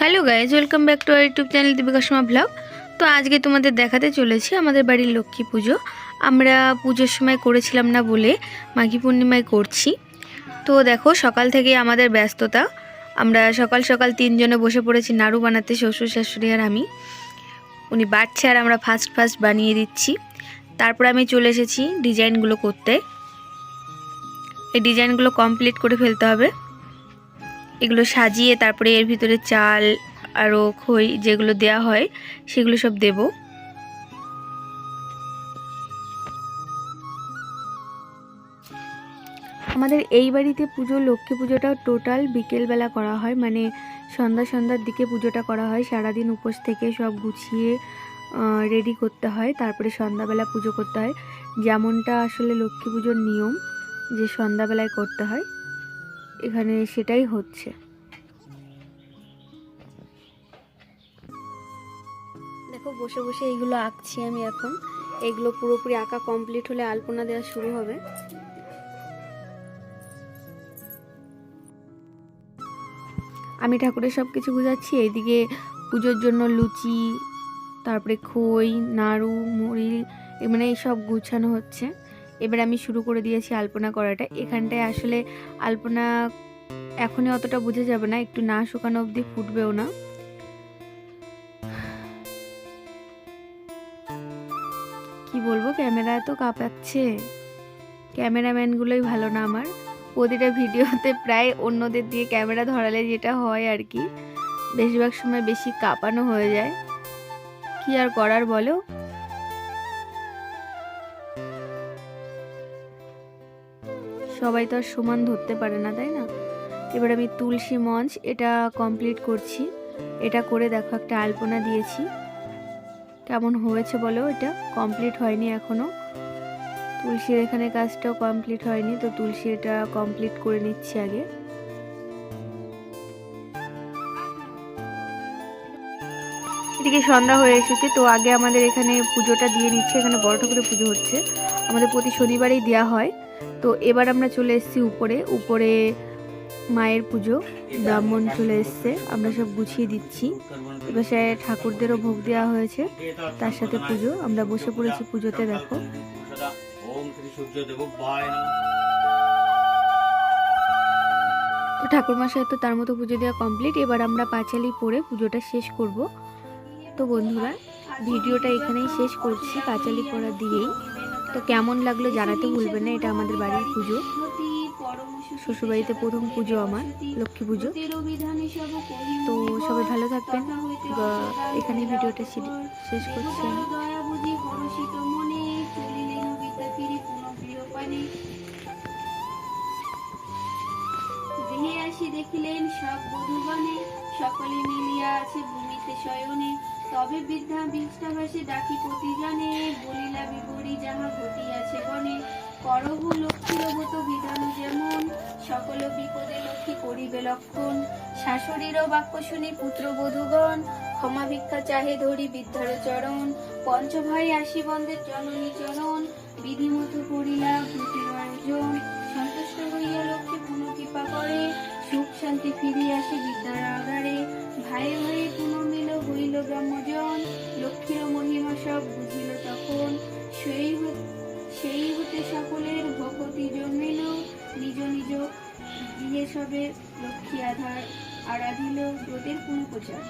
Hello guys, welcome back to our YouTube channel Deepika Sharma blog. তো আজকে তোমাদের দেখাতে চলেছি আমাদের বাড়ির লক্ষ্মী পুজো। আমরা পুজোর সময় করেছিলাম না বলে মাঘী পূর্ণিমায় করছি। তো দেখো, সকাল থেকে আমাদের ব্যস্ততা। আমরা সকাল সকাল তিনজনে বসে পড়েছি নাড়ু বানাতে, শ্বশুর শাশুড়ি আর আমি। উনি বাড়ছে আর আমরা ফার্স্ট ফার্স্ট বানিয়ে দিচ্ছি। তারপর আমি চলে এসেছি ডিজাইনগুলো করতে। এই ডিজাইনগুলো কমপ্লিট করে ফেলতে হবে। এগুলো সাজিয়ে তারপরে এর ভিতরে চাল আরও খই যেগুলো দেয়া হয়, সেগুলো সব দেব। আমাদের এই বাড়িতে পুজো, লক্ষ্মী পুজোটাও টোটাল বিকেলবেলা করা হয় মানে সন্ধ্যা সন্ধ্যার দিকে পুজোটা করা হয়। সারাদিন উপোস থেকে সব গুছিয়ে রেডি করতে হয়, তারপরে সন্ধ্যাবেলা পুজো করতে হয়। যেমনটা আসলে লক্ষ্মী পুজোর নিয়ম, যে সন্ধ্যাবেলায় করতে হয়। এখানে সেটাই হচ্ছে। দেখো বসে বসে এইগুলো আঁকছি আমি এখন। এগুলো পুরোপুরি আঁকা কমপ্লিট হলে আলপনা দেওয়া শুরু হবে। আমি ঠাকুরের সব কিছু গুজাচ্ছি এইদিকে পুজোর জন্য লুচি তারপরে খই নাড়ু মুড়ি মানে সব গুছানো হচ্ছে। এবার আমি শুরু করে দিয়েছি আলপনা করাটা। এখানটায় আসলে আলপনা এখনই অতটা বোঝা যাবে না, একটু না শুকানো অবধি ফুটবেও না। কি বলব, ক্যামেরা তো কাঁপাচ্ছে। ক্যামেরাম্যানগুলোই ভালো না আমার। প্রতিটা ভিডিওতে প্রায় অন্যদের দিয়ে ক্যামেরা ধরালে যেটা হয় আর কি, বেশিরভাগ সময় বেশি কাঁপানো হয়ে যায়। কি আর করার বলো? সবাই তো আর সমান ধরতে পারে না, তাই না? এবার আমি তুলসী মঞ্চ এটা কমপ্লিট করছি। এটা করে দেখো একটা আলপনা দিয়েছি। কেমন হয়েছে বলো এটা? কমপ্লিট হয়নি এখনও তুলসীর এখানে কাজটাও কমপ্লিট হয়নি, তো তুলসী এটা কমপ্লিট করে নিচ্ছি আগে। এদিকে সন্ধ্যা হয়ে এসেছে, তো আগে আমাদের এখানে পুজোটা দিয়ে নিচ্ছে, এখানে বড় ঠাকুরের পুজো হচ্ছে। আমাদের প্রতি শনিবারেই দেওয়া হয়। তো এবার আমরা চলে এসেছি উপরে উপরে মায়ের পুজো, ব্রাহ্মণ চলে এসছে, আমরা সব গুছিয়ে দিচ্ছি। এবার সে ঠাকুরদেরও ভোগ দেওয়া হয়েছে, তার সাথে পুজো, আমরা বসে পড়েছি পুজোতে, দেখো। তো ঠাকুরমশাই তো তার মতো পুজো দেওয়া কমপ্লিট এবার আমরা পাঁচালি পরে পুজোটা শেষ করব। তো বন্ধুরা, ভিডিওটা এখানেই শেষ করছি, পাঁচালি পড়া দিয়েই। তো কেমন লাগল জানাতে ভুলবেন না, এটা আমাদের বাড়ির পুজো। শ্বশুরবাড়িতে প্রথম পুজো আমার, লক্ষ্মী পুজো। তো সবাই ভালো থাকবেন। এখানে ভিডিওটা শেষ করছি দেখিলেন সব বধূগণে, সকলে মিলিয়া আছে ভূমিতে শয়নে। তবে বৃদ্ধা বিষ্ঠাবাসে ডাকি প্রতিজনে, বলিলা বিবরী যাহা ঘটিয়াছে বনে করহ লক্ষ্মীর মতো বিধান যেমন, সকল বিপদে লক্ষ্মী করিবে লক্ষণ। শাশুড়িরও বাক্য শুনি পুত্র বধূগণ ক্ষমা ভিক্ষা চাহে ধরি বিদ্যার চরণ। পঞ্চভাই আসি বন্ধের জননী চরণ, বিধিমতো করিলা ব্রহ্মজন লক্ষ্মীর মহিমা সব বুঝিল তখন। সেই সেই হতে সকলের ভকতি জন্মিল। নিজ নিজ বিয়ে সবে লক্ষ্মী আধার আরাধিল ব্রতের পুনঃ প্রচার